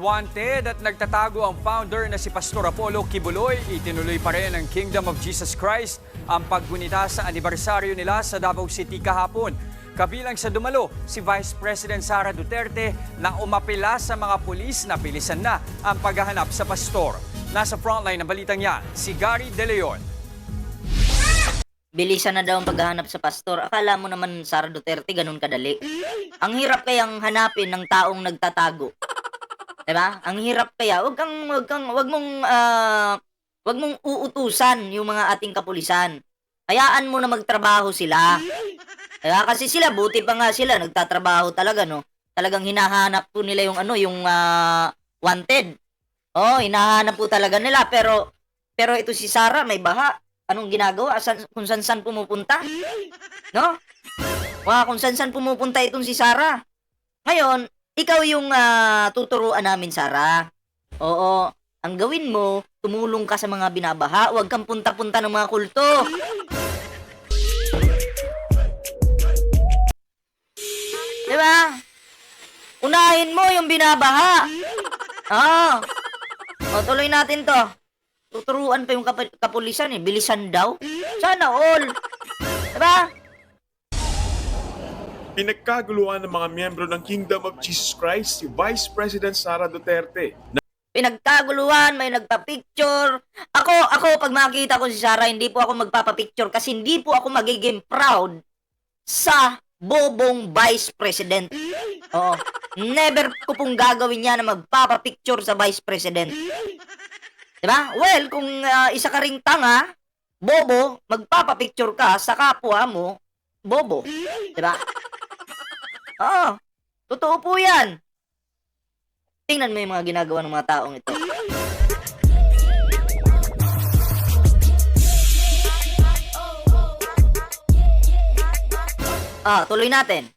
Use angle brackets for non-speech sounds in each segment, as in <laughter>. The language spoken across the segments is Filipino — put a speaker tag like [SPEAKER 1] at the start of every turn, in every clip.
[SPEAKER 1] wanted at nagtatago ang founder na si Pastor Apollo Kibuloy, itinuloy pa rin ng Kingdom of Jesus Christ ang paggunita sa anibersaryo nila sa Davao City kahapon. Kabilang sa dumalo, si Vice President Sara Duterte na umapila sa mga pulis na bilisan na ang paghahanap sa pastor. Nasa frontline ng balitang yan, si Gary De Leon.
[SPEAKER 2] Bilisan na daw ang paghahanap sa pastor. Akala mo naman, Sara Duterte, ganun kadali. Ang hirap kayang hanapin ng taong nagtatago. 'Di ba? Ang hirap kaya. Wag kang wag kang wag mong ah, wag mong uutusan yung mga ating kapulisan. Hayaan mo na magtrabaho sila. Kaya kasi sila buti pa nga sila nagtatrabaho talaga no. Talagang hinahanap po nila yung ano, yung ah, wanted. Oh, hinahanap po talaga nila pero pero ito si Sara may baha. Anong ginagawa? San, kung saan saan pumupunta? No? Wow, kung saan saan pumupunta itong si Sara. Ngayon, ikaw yung ah, tuturuan namin, Sara. Oo. Ang gawin mo, tumulong ka sa mga binabaha. Huwag kang punta-punta ng mga kulto. Di ba? Unahin mo yung binabaha. Oo. O, tuloy natin to. Tuturuan pa yung kap- kapulisan eh. Bilisan daw. Sana all. Diba?
[SPEAKER 3] Pinagkaguluhan ng mga miyembro ng Kingdom of Jesus Christ si Vice President Sara Duterte na
[SPEAKER 2] Pinagkaguluhan, may nagpa-picture. Ako, ako, pag makita ko si Sarah, hindi po ako magpapa-picture kasi hindi po ako magiging proud sa bobong vice president. Oo. Never ko pong gagawin yan na magpapa-picture sa vice president. Diba? Well, kung ah, isa ka ring tanga, bobo, magpapa-picture ka sa kapwa mo, bobo. Diba? Oo. Totoo po yan. Tingnan mo yung mga ginagawa ng mga taong ito. Ah, tuloy natin.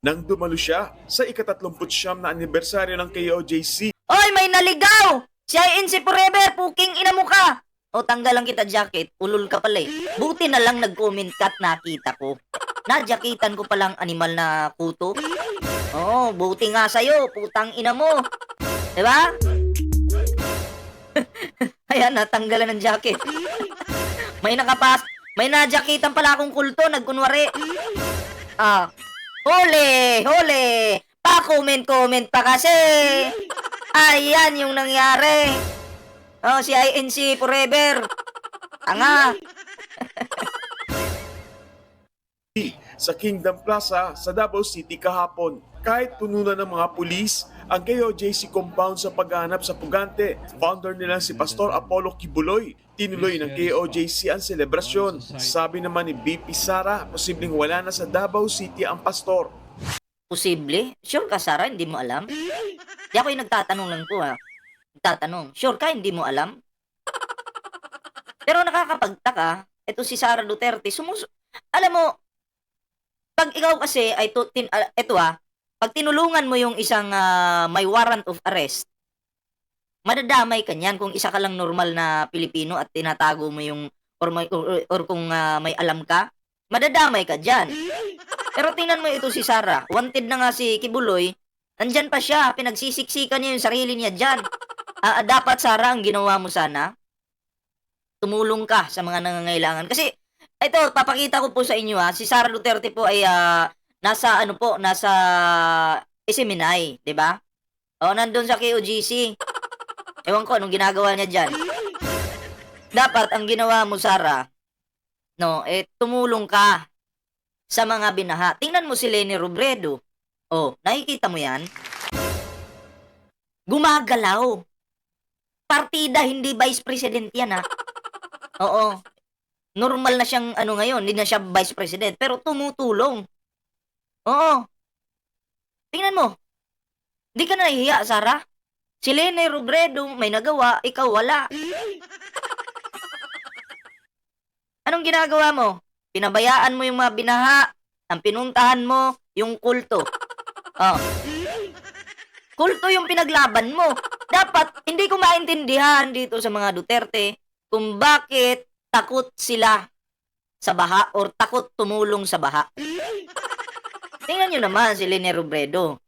[SPEAKER 3] nang dumalo siya sa ikatatlumput siyam na anibersaryo ng KOJC.
[SPEAKER 2] Oy, may naligaw! Si INC Forever, puking ina mo ka! O, tanggalan kita jacket, ulul ka pala eh. Buti na lang nag-comment at nakita ko. Nadyakitan ko palang animal na kuto. Oo, buti nga sa'yo, putang ina mo. Diba? <laughs> Ayan, natanggalan ng jacket. <laughs> may nakapas, may nadyakitan pala akong kulto, nagkunwari. Ah, huli, huli. Pa-comment-comment pa kasi. Ayan yung nangyari. Oh, si INC forever. Tanga. <laughs>
[SPEAKER 3] sa Kingdom Plaza sa Davao City kahapon. Kahit puno na ng mga pulis, ang KOJC compound sa paghahanap sa pugante. Founder nila si Pastor Apollo Kibuloy. Tinuloy ng KOJC ang selebrasyon. Sabi naman ni BP Sara, posibleng wala na sa Davao City ang pastor.
[SPEAKER 2] Posible? Sure ka, Sarah? Hindi mo alam? Di ako yung nagtatanong lang po, ha? Nagtatanong. Sure ka? Hindi mo alam? Pero nakakapagtaka, ito si Sara Duterte, sumus... Alam mo, pag ikaw kasi ay to, tin, ah, ito ah, pag tinulungan mo yung isang ah, may warrant of arrest, madadamay ka niyan kung isa ka lang normal na Pilipino at tinatago mo yung or, may, or, or kung ah, may alam ka, madadamay ka diyan. Pero tingnan mo ito si Sara. Wanted na nga si Kibuloy. Nandyan pa siya. Pinagsisiksikan niya yung sarili niya dyan. Ah, ah, dapat, Sara, ang ginawa mo sana, tumulong ka sa mga nangangailangan. Kasi, ito, papakita ko po sa inyo ha. Si Sara Duterte po ay ah, nasa, ano po, nasa Isiminay, di ba? O, nandun sa KOGC. Ewan ko, anong ginagawa niya dyan. Dapat, ang ginawa mo, Sara, no, eh, tumulong ka sa mga binaha. Tingnan mo si Lenny Robredo. Oh, nakikita mo yan? Gumagalaw. Partida, hindi vice president yan ha. Oo. Normal na siyang ano ngayon, hindi na siya vice president, pero tumutulong. Oo. Tingnan mo. Hindi ka na nahihiya, Sara. Si Lenny Robredo may nagawa, ikaw wala. <laughs> Anong ginagawa mo? Pinabayaan mo yung mga binaha. Ang pinuntahan mo, yung kulto. <laughs> Oh. Kulto yung pinaglaban mo. Dapat, hindi ko maintindihan dito sa mga Duterte kung bakit takot sila sa baha or takot tumulong sa baha. <laughs> Tingnan nyo naman si Lene Robredo.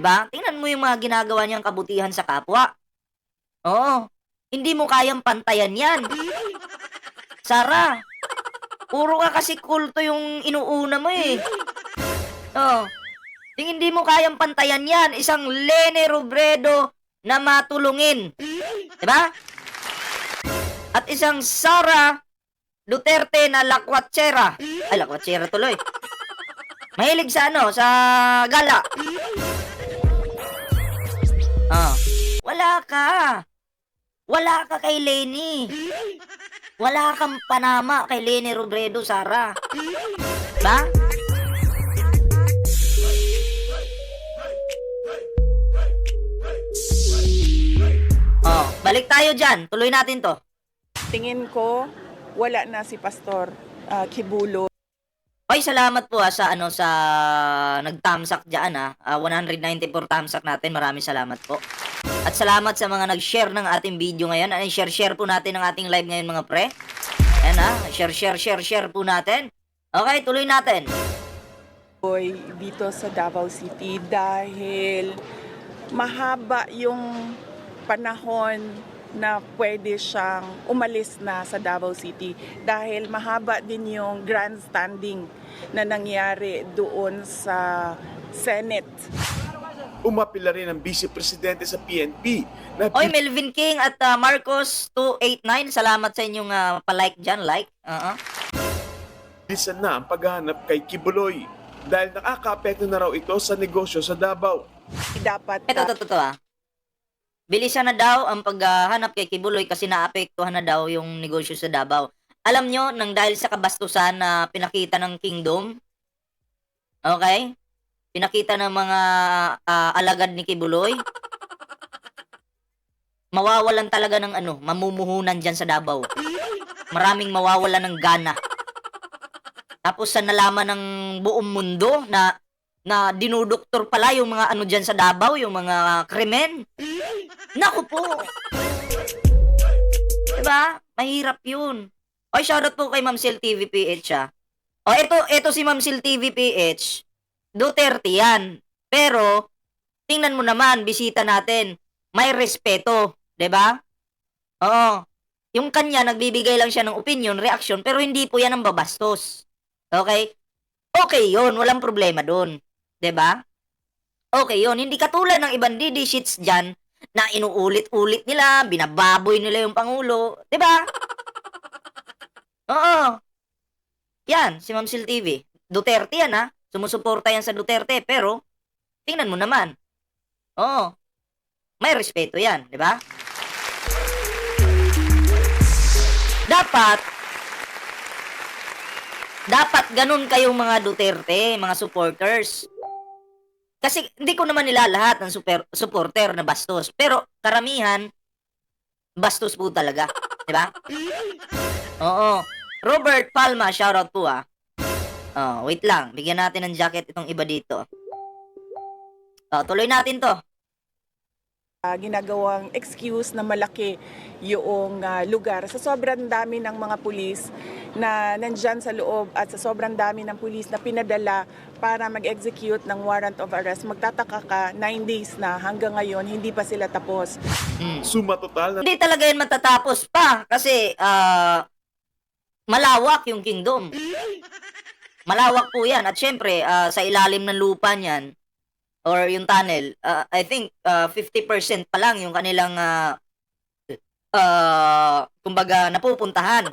[SPEAKER 2] ba? Tingnan mo yung mga ginagawa niyang kabutihan sa kapwa. Oo. Hindi mo kayang pantayan yan. Sara, puro ka kasi kulto yung inuuna mo eh. Oo. Yung hindi mo kayang pantayan yan, isang Lene Robredo na matulungin. Diba? At isang Sara Duterte na lakwatsera. Ay, lakwatsera tuloy. Mahilig sa ano, sa gala. Ah. Wala ka. Wala ka kay Lenny. Wala kang panama kay Lenny Robredo, Sara. Ba? Oh, balik tayo dyan. Tuloy natin to.
[SPEAKER 4] Tingin ko, wala na si Pastor ah, Kibulo.
[SPEAKER 2] Oy, salamat po ha, sa ano sa nagtamsak diyan ha. Ah, 194 tamsak natin. Maraming salamat po. At salamat sa mga nag-share ng ating video ngayon. Ay, share-share po natin ang ating live ngayon mga pre. Ayan ha. Share, share, share, share po natin. Okay, tuloy natin.
[SPEAKER 4] Boy, dito sa Davao City dahil mahaba yung panahon na pwede siyang umalis na sa Davao City dahil mahaba din yung grandstanding na nangyari doon sa Senate.
[SPEAKER 3] Umapila rin ang Vice Presidente sa PNP na
[SPEAKER 2] Oy, Melvin King at ah, Marcos 289. Salamat sa inyong ah, pa-like dyan. Like. Uh
[SPEAKER 3] bilisan na ang paghahanap kay Kibuloy dahil nakakaapekto na raw ito sa negosyo sa Davao.
[SPEAKER 4] Dapat
[SPEAKER 2] Ito, ito, ito, ito ah. Bilisan na daw ang paghahanap kay Kibuloy kasi naapektuhan na daw yung negosyo sa Davao. Alam nyo, nang dahil sa kabastusan na pinakita ng Kingdom, okay? Pinakita ng mga ah, alagad ni Kibuloy, mawawalan talaga ng ano, mamumuhunan dyan sa Davao. Maraming mawawalan ng gana. Tapos sa nalaman ng buong mundo na na dinudoktor pala yung mga ano dyan sa Davao, yung mga krimen. Naku po. Diba? Mahirap yun. Oy, shoutout po kay Ma'am Sil TV PH ah. O, ito, ito si Ma'am Sil TV PH. Duterte yan. Pero, tingnan mo naman, bisita natin. May respeto. ba? Oo. Yung kanya, nagbibigay lang siya ng opinion, reaction, pero hindi po yan ang babastos. Okay? Okay yon walang problema doon. 'Di ba? Okay yon hindi katulad ng ibang DD sheets dyan na inuulit-ulit nila, binababoy nila yung Pangulo. 'Di ba? <laughs> Oo. Yan, si Ma'am Sil TV. Duterte yan ha. Sumusuporta yan sa Duterte, pero tingnan mo naman. Oo. May respeto yan, 'di ba? Dapat dapat ganun kayong mga Duterte, mga supporters. Kasi hindi ko naman nila lahat ng super, supporter na bastos. Pero karamihan, bastos po talaga. <laughs> Di ba? Oo. Robert Palma, shoutout po ah. Oh, wait lang. Bigyan natin ng jacket itong iba dito. Oh, tuloy natin to.
[SPEAKER 4] ah, ginagawang excuse na malaki yung ah, lugar sa sobrang dami ng mga pulis na nandyan sa loob at sa sobrang dami ng pulis na pinadala para mag-execute ng warrant of arrest. Magtataka ka, 9 days na hanggang ngayon, hindi pa sila tapos.
[SPEAKER 2] Hmm.
[SPEAKER 3] Suma total na
[SPEAKER 2] Hindi talaga yan matatapos pa kasi ah, malawak yung kingdom. Malawak po yan. At syempre, ah, sa ilalim ng lupa niyan, or yung tunnel, ah, I think ah, 50% pa lang yung kanilang ah, ah, kumbaga napupuntahan.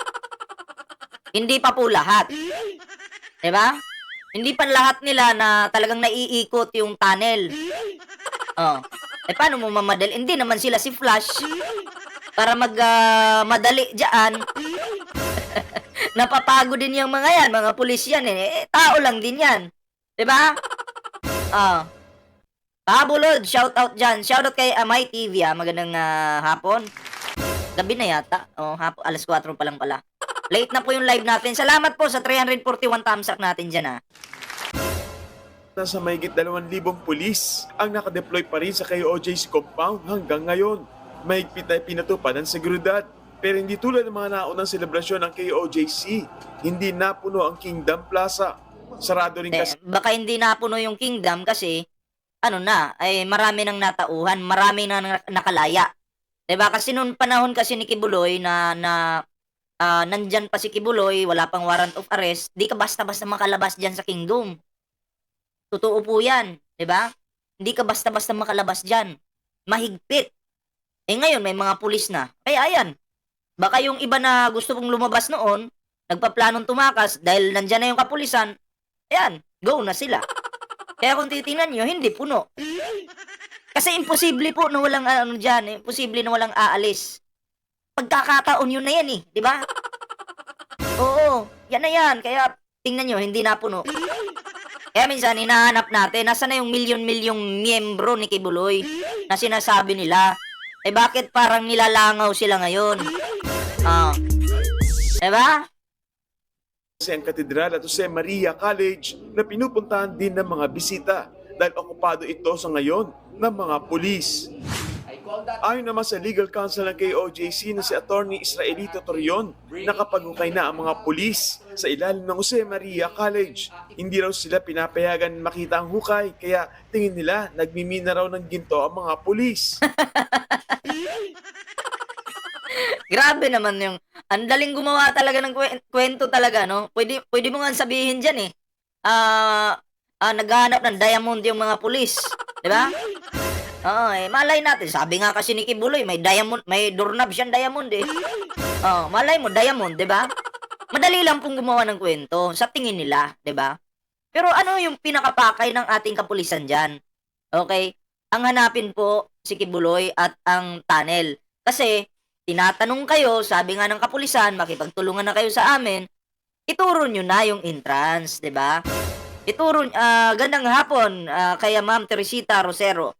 [SPEAKER 2] Hindi pa po lahat. 'Di ba? Hindi pa lahat nila na talagang naiikot yung tunnel. Oh. Eh paano mo mamadali? Hindi naman sila si Flash para mag ah, madali diyan. <laughs> Napapagod din yung mga yan, mga pulis yan eh. Eh, Tao lang din yan. 'Di ba? Ah. Pabulod, shout out dyan. Shout out kay Amay TV ah. Magandang ah, hapon. Gabi na yata. Oh, hapon, alas 4 pa lang pala. Late na po yung live natin. Salamat po sa 341 thumbs up natin dyan ah.
[SPEAKER 3] sa mahigit 2,000 pulis ang nakadeploy pa rin sa KOJC compound hanggang ngayon. Mahigpit na pinatupad ang seguridad. Pero hindi tulad ng mga naunang selebrasyon ng KOJC, hindi napuno ang Kingdom Plaza. Sarado rin
[SPEAKER 2] Eh,
[SPEAKER 3] kasi
[SPEAKER 2] baka hindi napuno yung kingdom kasi ano na, ay marami nang natauhan, marami nang na- nakalaya. 'Di ba? Kasi noon panahon kasi ni Kibuloy na na ah, nandyan pa si Kibuloy, wala pang warrant of arrest, di ka basta-basta makalabas diyan sa kingdom. Totoo po 'yan, 'di ba? Hindi ka basta-basta makalabas diyan. Mahigpit. Eh ngayon may mga pulis na. Kaya ayan. Baka yung iba na gusto pong lumabas noon, nagpaplanong tumakas dahil nandyan na yung kapulisan, ayan, go na sila. Kaya kung titingnan nyo, hindi puno. Kasi imposible po na walang ano dyan, eh. imposible na walang aalis. Pagkakataon yun na yan eh, di ba? <laughs> Oo, yan na yan. Kaya tingnan nyo, hindi na puno. Kaya minsan, hinahanap natin, nasa na yung milyon-milyong miyembro ni Kibuloy na sinasabi nila, eh bakit parang nilalangaw sila ngayon? Ah. Diba?
[SPEAKER 3] Kasi ang katedral at Jose Maria College na pinupuntahan din ng mga bisita dahil okupado ito sa ngayon ng mga pulis. Ayon naman sa legal counsel ng KOJC na si Attorney Israelito Torion, nakapagukay na ang mga pulis sa ilalim ng Jose Maria College. Hindi raw sila pinapayagan makita ang hukay, kaya tingin nila nagmimina raw ng ginto ang mga pulis. <laughs>
[SPEAKER 2] Grabe naman yung ang daling gumawa talaga ng kwen- kwento talaga, no? Pwede pwede mo nga sabihin diyan eh. Ah, ah naghahanap ng diamond yung mga pulis, 'di ba? <laughs> Oo, eh malay natin. Sabi nga kasi ni Kibuloy, may diamond, may doorknob siyang diamond eh. Oh, malay mo diamond, 'di ba? Madali lang pong gumawa ng kwento sa tingin nila, 'di ba? Pero ano yung pinakapakay ng ating kapulisan diyan? Okay? Ang hanapin po si Kibuloy at ang tunnel. Kasi tinatanong kayo, sabi nga ng kapulisan, makipagtulungan na kayo sa amin, ituro nyo na yung entrance, 'di ba? Ituro, ah gandang hapon, ah, kaya Ma'am Teresita Rosero.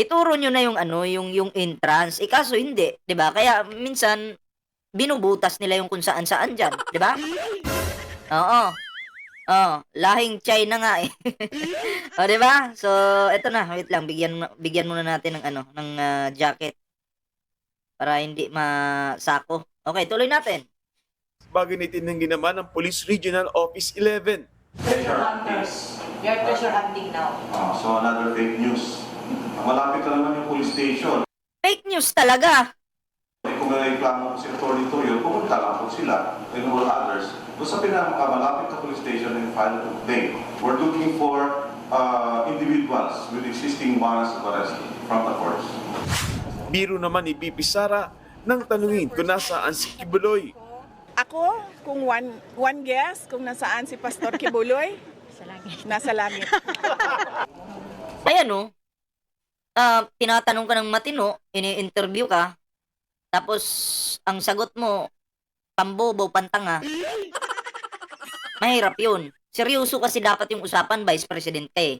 [SPEAKER 2] Ituro nyo na yung ano, yung yung entrance. Eh kaso hindi, 'di ba? Kaya minsan binubutas nila yung kung saan-saan diyan, 'di ba? Oo. Oh, lahing China nga eh. <laughs> o, 'di ba? So, eto na, wait lang, bigyan bigyan muna natin ng ano, ng ah, jacket para hindi masako. Okay, tuloy natin.
[SPEAKER 3] Bagay na itinanggi naman ng Police Regional Office 11
[SPEAKER 2] We are treasure hunting now.
[SPEAKER 5] Ah, so another fake news. Malapit na naman yung police station.
[SPEAKER 2] Fake news talaga.
[SPEAKER 5] Eh, kung may reklamo si Atty. Toyo, pumunta lang po sila and all others doon sa pinakamalapit na police station and file a complaint. We're looking for uh, individuals with existing warrants of arrest from the force.
[SPEAKER 3] Biro naman ni Bibi Sara nang tanungin kung nasaan si Kibuloy.
[SPEAKER 4] Ako, kung one, one guess kung nasaan si Pastor Kibuloy, <laughs> nasa langit.
[SPEAKER 2] Ayan oh. Ah, tinatanong ka ng matino, ini-interview ka, tapos ang sagot mo, pambobo, pantanga. Mahirap yun. Seryoso kasi dapat yung usapan, Vice President eh.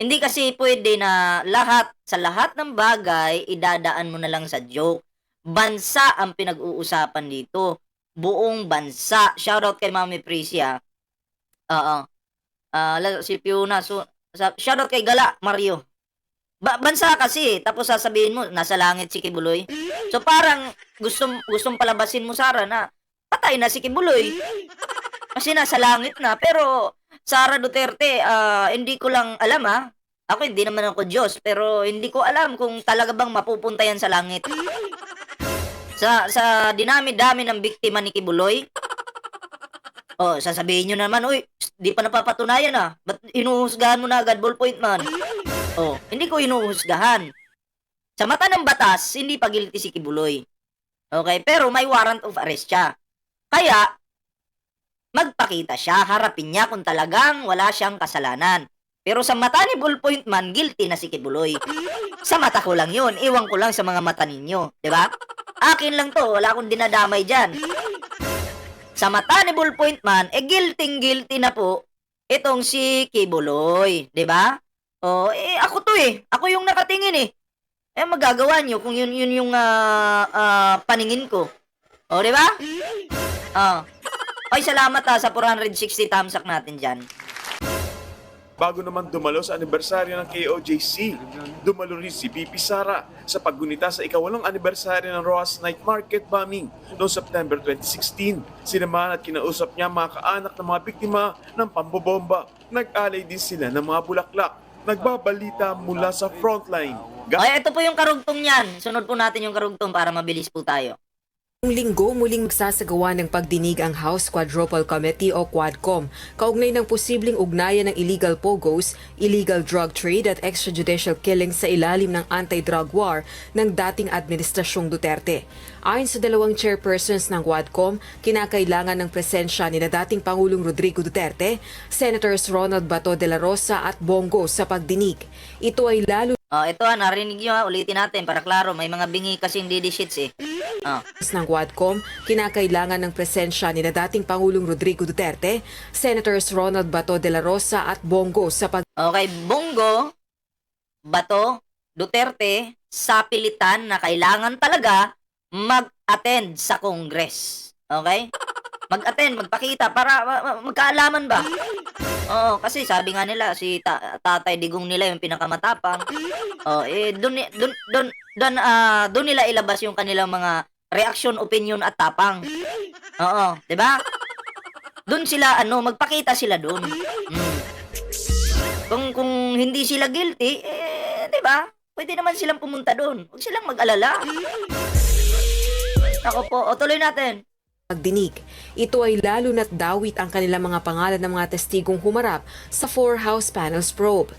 [SPEAKER 2] Hindi kasi pwede na lahat, sa lahat ng bagay, idadaan mo na lang sa joke. Bansa ang pinag-uusapan dito. Buong bansa. Shoutout kay Mami Prisia. Oo. Ah, la- si Fiona, so, shoutout kay Gala, Mario. Ba- bansa kasi, tapos sasabihin mo, nasa langit si Kibuloy. So parang gustong, gustong palabasin mo, Sara, na patay na si Kibuloy. <laughs> Kasi nasa langit na. Pero, Sara Duterte, ah, hindi ko lang alam ha. Ako hindi naman ako Diyos, pero hindi ko alam kung talaga bang mapupunta yan sa langit. Sa, sa dinami-dami ng biktima ni Kibuloy, Oh, sasabihin nyo naman, uy, di pa napapatunayan ah. Ba't inuhusgahan mo na agad, ballpoint man? Oh, hindi ko inuhusgahan. Sa mata ng batas, hindi pa guilty si Kibuloy. Okay, pero may warrant of arrest siya. Kaya, magpakita siya, harapin niya kung talagang wala siyang kasalanan. Pero sa mata ni Ballpoint Man, guilty na si Kibuloy. Sa mata ko lang yun. Iwan ko lang sa mga mata ninyo. 'di ba? Akin lang to. Wala akong dinadamay dyan. Sa mata ni Ballpoint Man, eh guilty guilty na po itong si Kibuloy. 'di ba? Oh, eh ako to eh. Ako yung nakatingin eh. Eh magagawa nyo kung yun yun yung ah, ah, paningin ko. Oh, 'di ba? Ah. Ay, salamat ah, sa 460 thumbs up natin dyan.
[SPEAKER 3] Bago naman dumalo sa anibersaryo ng KOJC, dumalo rin si Bibi Sara sa paggunita sa ikawalong anibersaryo ng Roas Night Market bombing noong September 2016. Sinamahan at kinausap niya mga kaanak ng mga biktima ng pambobomba. Nag-alay din sila ng mga bulaklak. Nagbabalita mula sa frontline. Ga-
[SPEAKER 2] Okay, ito po yung karugtong niyan. Sunod po natin yung karugtong para mabilis po tayo.
[SPEAKER 6] Noong linggo, muling magsasagawa ng pagdinig ang House Quadruple Committee o Quadcom kaugnay ng posibleng ugnayan ng illegal pogos, illegal drug trade at extrajudicial killings sa ilalim ng anti-drug war ng dating Administrasyong Duterte. Ayon sa dalawang chairpersons ng Quadcom, kinakailangan ng presensya ni na dating Pangulong Rodrigo Duterte, Senators Ronald Bato de la Rosa at Bongo sa pagdinig. Ito ay lalo
[SPEAKER 2] Oh, ito ha, narinig nyo ha, ulitin natin para klaro, may mga bingi kasing didi shits eh. Oh.
[SPEAKER 6] ng Quadcom, kinakailangan ng presensya ni na dating Pangulong Rodrigo Duterte, Senators Ronald Bato de la Rosa at Bongo sa pag
[SPEAKER 2] Okay, Bongo, Bato, Duterte, sa pilitan na kailangan talaga mag-attend sa Congress. Okay? Mag-attend, magpakita para ma- ma- magkaalaman ba? Oo, kasi sabi nga nila si ta- Tatay Digong nila yung pinakamatapang. Oh, eh doon doon doon doon ah doon nila ilabas yung kanilang mga reaction, opinion at tapang. Oo, 'di ba? Doon sila ano, magpakita sila doon. Mm. Kung kung hindi sila guilty, eh 'di ba? Pwede naman silang pumunta doon. Huwag silang mag-alala. Ako po, o tuloy natin.
[SPEAKER 6] Pagdinig. Ito ay lalo na't dawit ang kanilang mga pangalan ng mga testigong humarap sa four House panels probe.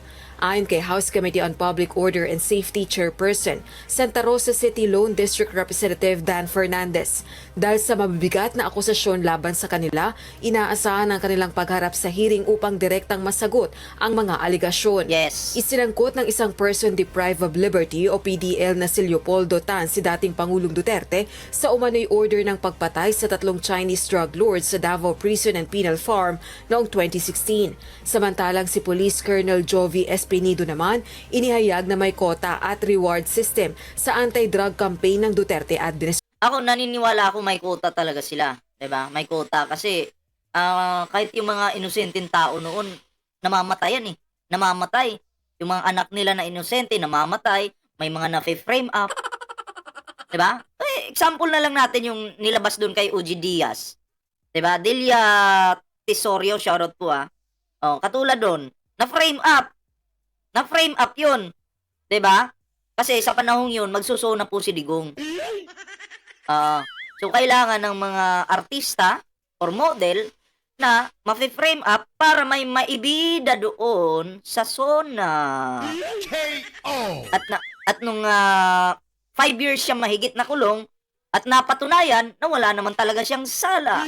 [SPEAKER 6] Ayon kay House Committee on Public Order and Safety Chairperson, Santa Rosa City Lone District Representative Dan Fernandez, dahil sa mabibigat na akusasyon laban sa kanila, inaasahan ang kanilang pagharap sa hearing upang direktang masagot ang mga aligasyon.
[SPEAKER 2] Yes.
[SPEAKER 6] Isinangkot ng isang person deprived of liberty o PDL na si Leopoldo Tan si dating Pangulong Duterte sa umano'y order ng pagpatay sa tatlong Chinese drug lords sa Davao Prison and Penal Farm noong 2016. Samantalang si Police Colonel Jovi Espinido naman inihayag na may kota at reward system sa anti-drug campaign ng Duterte administration.
[SPEAKER 2] Ako naniniwala ako may quota talaga sila, 'di ba? May quota kasi ah, kahit yung mga inosenteng tao noon namamatayan eh. Namamatay. Yung mga anak nila na inosente namamatay, may mga na-frame up. 'Di ba? Eh, example na lang natin yung nilabas doon kay Uji Diaz. 'Di ba? Delia Tesorio, shoutout po ah. Oh, katulad doon, na-frame up. Na-frame up 'yun. 'Di ba? Kasi sa panahong 'yun, magsuso na po si Digong. Ah, so kailangan ng mga artista or model na ma-frame up para may maibida doon sa zona. At na, at nung five years siya mahigit na kulong at napatunayan na wala naman talaga siyang sala.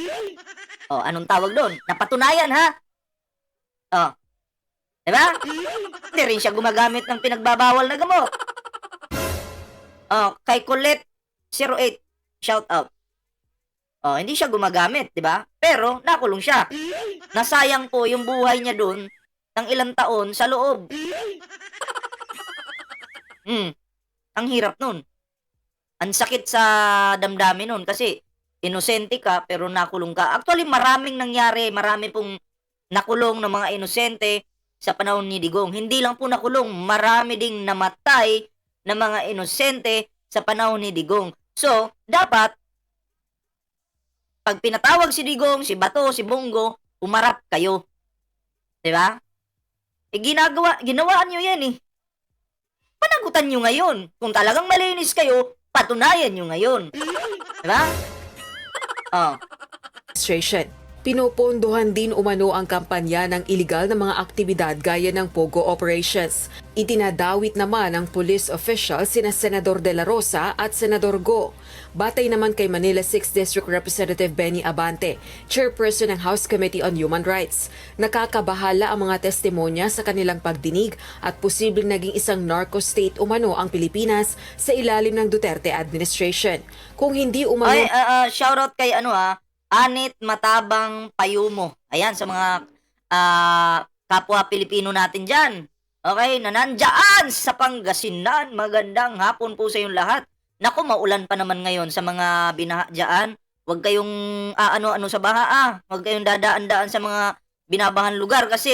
[SPEAKER 2] Oh, anong tawag doon? Napatunayan ha? Oh. 'Di ba? Hindi rin siya gumagamit ng pinagbabawal na gamot. Oh, kay Colette 08 shout out. Oh, hindi siya gumagamit, 'di ba? Pero nakulong siya. Nasayang po yung buhay niya doon ng ilang taon sa loob. <laughs> Hmm. Ang hirap nun. Ang sakit sa damdamin nun kasi inosente ka pero nakulong ka. Actually, maraming nangyari, marami pong nakulong ng mga inosente sa panahon ni Digong. Hindi lang po nakulong, marami ding namatay ng mga inosente sa panahon ni Digong. So, dapat, pag pinatawag si Digong, si Bato, si Bongo, umarap kayo. 'Di ba? Eh, ginagawa, ginawaan nyo yan eh. Panagutan nyo ngayon. Kung talagang malinis kayo, patunayan nyo ngayon. 'Di ba? <laughs> Oh.
[SPEAKER 6] administration. Pinopondohan din umano ang kampanya ng iligal na mga aktibidad gaya ng Pogo operations. Itinadawit naman ng police official sina Senador De La Rosa at Senador Go. Batay naman kay Manila 6th District Representative Benny Abante, chairperson ng House Committee on Human Rights. Nakakabahala ang mga testimonya sa kanilang pagdinig at posibleng naging isang narco-state umano ang Pilipinas sa ilalim ng Duterte administration. Kung hindi umano
[SPEAKER 2] Ay, ah, ah, shoutout kay ano ah, Anit Matabang Payumo. Ayan, sa mga ah, kapwa Pilipino natin dyan. Okay, na nandyan sa Pangasinan. Magandang hapon po sa inyong lahat. Naku, maulan pa naman ngayon sa mga binaha. Huwag kayong ah, ano-ano sa baha ah. Huwag kayong dadaan-daan sa mga binabahan lugar kasi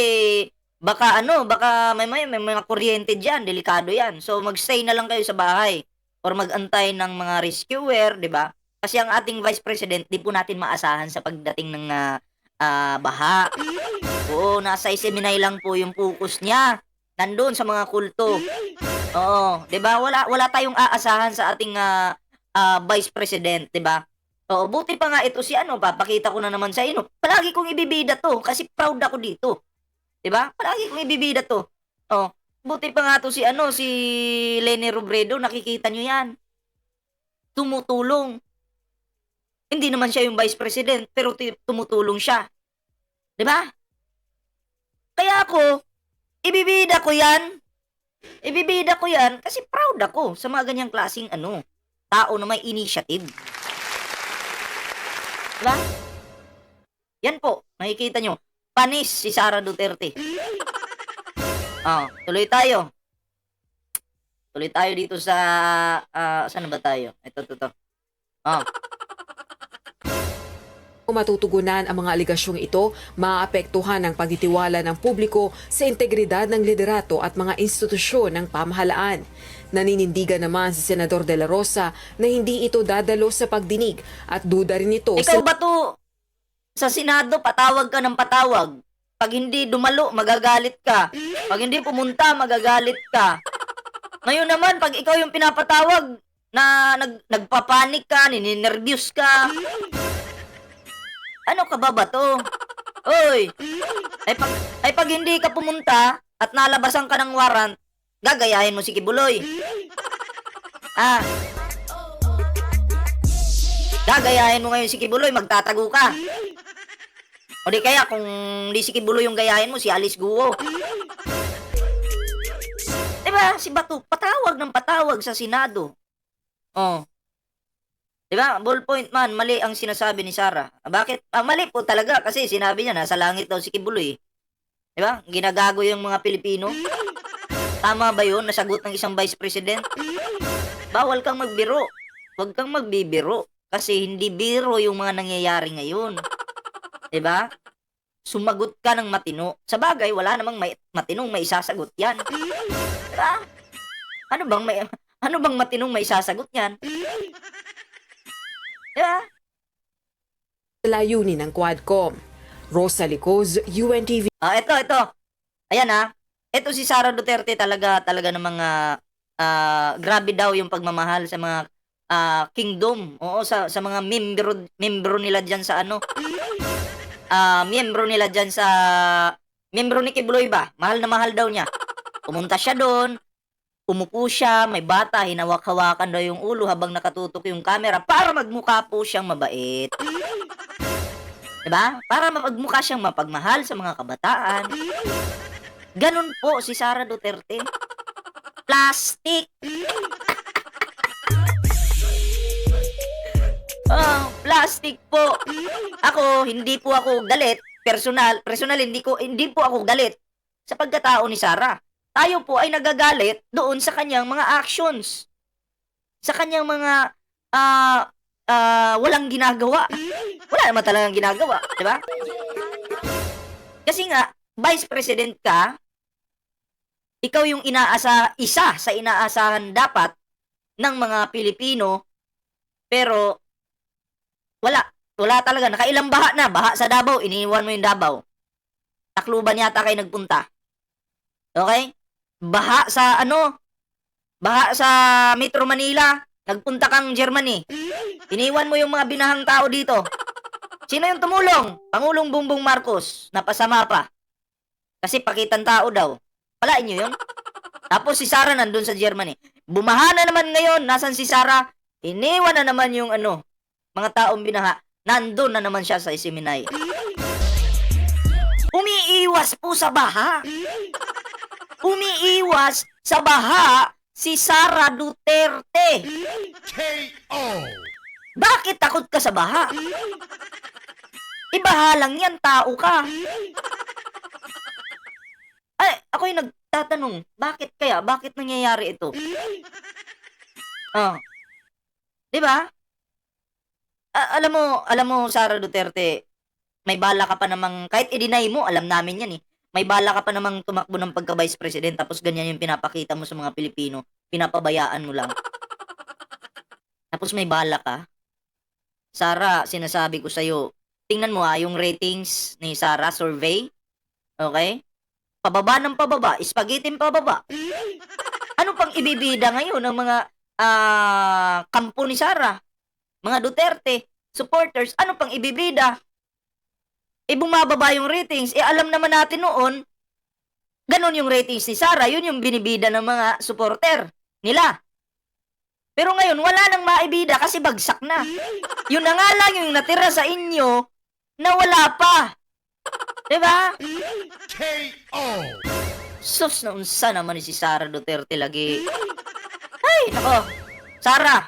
[SPEAKER 2] baka ano, baka may, may, may mga kuryente dyan. Delikado yan. So, magstay na lang kayo sa bahay or magantay ng mga rescuer, di ba? Kasi ang ating Vice President, di po natin maasahan sa pagdating ng ah, ah, baha. Oo, nasa Seminay lang po yung focus niya. nandun sa mga kulto. Oo, 'di ba? Wala wala tayong aasahan sa ating ah, ah, Vice President, 'di ba? Oo, buti pa nga ito si ano, papakita ko na naman sa inyo. Palagi kong ibibida 'to kasi proud ako dito. 'Di ba? Palagi kong ibibida 'to. Oh, buti pa nga 'to si ano, si Lenny Robredo, nakikita nyo 'yan. Tumutulong. Hindi naman siya yung Vice President, pero tumutulong siya. 'Di ba? Kaya ako, ibibida ko 'yan. Ibibida ko 'yan kasi proud ako sa mga ganyang klaseng ano, tao na may initiative. 'Di? Yan po, nakikita nyo. Panis si Sara Duterte. Ah, tuloy tayo. Tuloy tayo dito sa ah, saan ba tayo? Ito, ito, ito. Ah,
[SPEAKER 6] Kung matutugunan ang mga aligasyong ito, maapektuhan ang pagtitiwala ng publiko sa integridad ng liderato at mga institusyon ng pamahalaan. Naninindigan naman si Senador De La Rosa na hindi ito dadalo sa pagdinig at duda rin ito
[SPEAKER 2] ikaw
[SPEAKER 6] sa
[SPEAKER 2] ba to sa Senado patawag ka ng patawag? Pag hindi dumalo, magagalit ka. Pag hindi pumunta, magagalit ka. Ngayon naman, pag ikaw yung pinapatawag na nag, nagpapanik ka, nininervyos ka, ano ka ba ba to? Oy, ay pag, ay pag hindi ka pumunta at nalabasan ka ng warrant, gagayahin mo si Kibuloy. Ah, gagayahin mo ngayon si Kibuloy, magtatago ka. O di kaya kung di si Kibuloy yung gayahin mo, si Alice Guo. Diba, si Bato, patawag ng patawag sa Senado. Oh. Diba, ballpoint man, mali ang sinasabi ni Sara. Ah, Bakit? Ah, mali po talaga kasi sinabi niya nasa langit daw si Kibuloy. Diba? Ginagago yung mga Pilipino. Tama ba yun? Nasagot ng isang vice president? Bawal kang magbiro. Huwag kang magbibiro. Kasi hindi biro yung mga nangyayari ngayon. 'Di ba? Sumagot ka ng matino. Sa bagay, wala namang may, matinong may isasagot 'yan. 'Di ba? Ano bang may ano bang matinong may isasagot 'yan? Ba?
[SPEAKER 6] layunin ng Quadcom. Rosa Licoz, UNTV.
[SPEAKER 2] Ah, ito, ito. Ayan ah. Ito si Sara Duterte talaga talaga ng mga ah, grabe daw yung pagmamahal sa mga ah, kingdom. Oo, sa sa mga membro membro nila diyan sa ano. Ah, membro nila diyan sa membro ni Kibuloy ba? Mahal na mahal daw niya. Pumunta siya doon. Umupo siya, may bata, hinawak-hawakan daw yung ulo habang nakatutok yung camera para magmukha po siyang mabait. Diba? Para magmukha siyang mapagmahal sa mga kabataan. Ganun po si Sara Duterte. Plastic. oh, <laughs> plastic po. Ako, hindi po ako galit. Personal, personal hindi ko hindi po ako galit sa pagkatao ni Sara. Tayo po ay nagagalit doon sa kanyang mga actions. Sa kanyang mga ah ah, walang ginagawa. Wala naman talagang ginagawa, di ba? Kasi nga, vice president ka, ikaw yung inaasa, isa sa inaasahan dapat ng mga Pilipino, pero wala. Wala talaga. Nakailang baha na. Baha sa Davao. Iniwan mo yung Davao. Takluban yata kayo nagpunta. Okay? Baha sa ano? Baha sa Metro Manila. Nagpunta kang Germany. Iniwan mo yung mga binahang tao dito. Sino yung tumulong? Pangulong Bongbong Marcos. Napasama pa. Kasi pakitan tao daw. Wala inyo yun? Tapos si Sara nandun sa Germany. Bumaha na naman ngayon. Nasaan si Sara? Iniwan na naman yung ano, mga taong binaha. Nandun na naman siya sa Isiminay. Umiiwas po sa baha. Umiiwas sa baha si Sara Duterte. Bakit takot ka sa baha? Ibaha lang yan, tao ka. Ay, ako'y nagtatanong, bakit kaya? Bakit nangyayari ito? Oh. 'Di ba? A- alam mo, alam mo Sara Duterte, may bala ka pa namang kahit i-deny mo, alam namin 'yan eh. May bala ka pa namang tumakbo ng pagka vice president tapos ganyan yung pinapakita mo sa mga Pilipino, pinapabayaan mo lang. Tapos may bala ka. Sara, sinasabi ko sa'yo, tingnan mo ha, yung ratings ni Sara survey. Okay? pababa ng pababa, spaghetti pababa. Ano pang ibibida ngayon ng mga ah, kampo ni Sara? Mga Duterte, supporters, ano pang ibibida? E bumababa yung ratings. E alam naman natin noon, ganun yung ratings ni Sara, yun yung binibida ng mga supporter nila. Pero ngayon, wala nang maibida kasi bagsak na. Yun na nga lang yung natira sa inyo na wala pa. Diba? Sus na unsa naman ni si Sara Duterte lagi. Ay, nako. Sara,